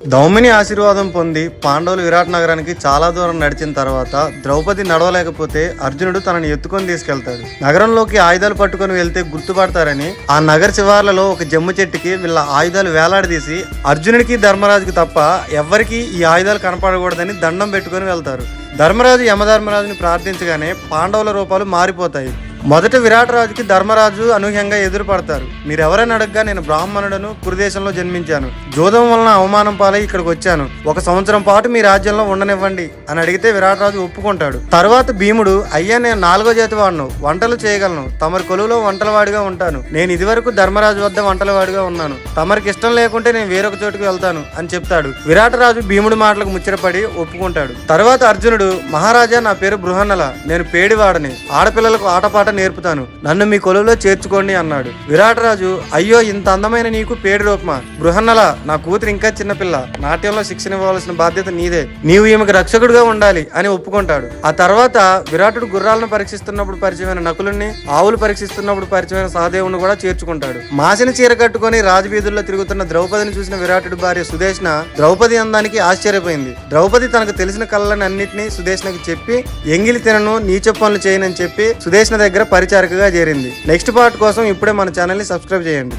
దౌమిని ఆశీర్వాదం పొంది పాండవులు విరాట్ నగరానికి చాలా దూరం నడిచిన తర్వాత ద్రౌపది నడవలేకపోతే అర్జునుడు తనని ఎత్తుకొని తీసుకెళ్తాడు. నగరంలోకి ఆయుధాలు పట్టుకొని వెళ్తే గుర్తుపడతారని ఆ నగర శివార్లలో ఒక జమ్ము చెట్టుకి వీళ్ళ ఆయుధాలు వేలాడదీసి అర్జునుడికి ధర్మరాజుకి తప్ప ఎవ్వరికి ఈ ఆయుధాలు కనపడకూడదని దండం పెట్టుకొని వెళ్తారు. ధర్మరాజు యమధర్మరాజుని ప్రార్థించగానే పాండవుల రూపాలు మారిపోతాయి. మొదట విరాట్ రాజుకి ధర్మరాజు అనూహ్యంగా ఎదురుపడతారు. మీరెవరైనా అడగగా నేను బ్రాహ్మణుడను కురుదేశంలో జన్మించాను. జోదం వలన అవమానం పాలై ఇక్కడికి వచ్చాను. ఒక సంవత్సరం పాటు మీ రాజ్యంలో ఉండనివ్వండి అని అడిగితే విరాట్ రాజు ఒప్పుకుంటాడు. తర్వాత భీముడు అయ్యా నేను నాలుగో జాతి వాడును. వంటలు చేయగలను. తమరి కొలువులో వంటలవాడిగా ఉంటాను. నేను ఇదివరకు ధర్మరాజు వద్ద వంటలవాడిగా ఉన్నాను. తమరికి ఇష్టం లేకుంటే నేను వేరొక చోటుకు వెళ్తాను అని చెప్తాడు. విరాట్ రాజు భీముడి మాటలకు ముచ్చటపడి ఒప్పుకుంటాడు. తర్వాత అర్జునుడు మహారాజా నా పేరు బృహన్నల. నేను పేడివాడని. ఆడపిల్లలకు ఆటపాట నేర్పుతాను. నన్ను మీ కొలువులో చేర్చుకోండి అన్నాడు. విరాటరాజు అయ్యో ఇంత అందమైన నీకు పేడి రూపమా బృహన్నల నా కూతురు ఇంకా చిన్నపిల్ల నాట్యంలో శిక్షణ ఇవ్వవలసిన బాధ్యత నీదే. నీవు ఈమెకు రక్షకుడుగా ఉండాలి అని ఒప్పుకుంటాడు. ఆ తర్వాత విరాటుడు గుర్రాలను పరీక్షిస్తున్నప్పుడు పరిచయమైన నకులుణ్ణి ఆవులు పరీక్షిస్తున్నప్పుడు పరిచయమైన సహదేవుని కూడా చేర్చుకుంటాడు. మాసిన చీర కట్టుకొని రాజవీధుల్లో తిరుగుతున్న ద్రౌపదిని చూసిన విరాటుడి భార్య సుదేష్ణ ద్రౌపది అందానికి ఆశ్చర్యపోయింది. ద్రౌపది తనకు తెలిసిన కళ్ళని అన్నింటినీ సుదేష్ణకి చెప్పి ఎంగిలి తినను నీచ పనులు చేయనని చెప్పి సుదేష్ణ దగ్గర పరిచారకగా చేరింది. నెక్స్ట్ పార్ట్ కోసం ఇప్పుడే మన ఛానల్ని సబ్స్క్రైబ్ చేయండి.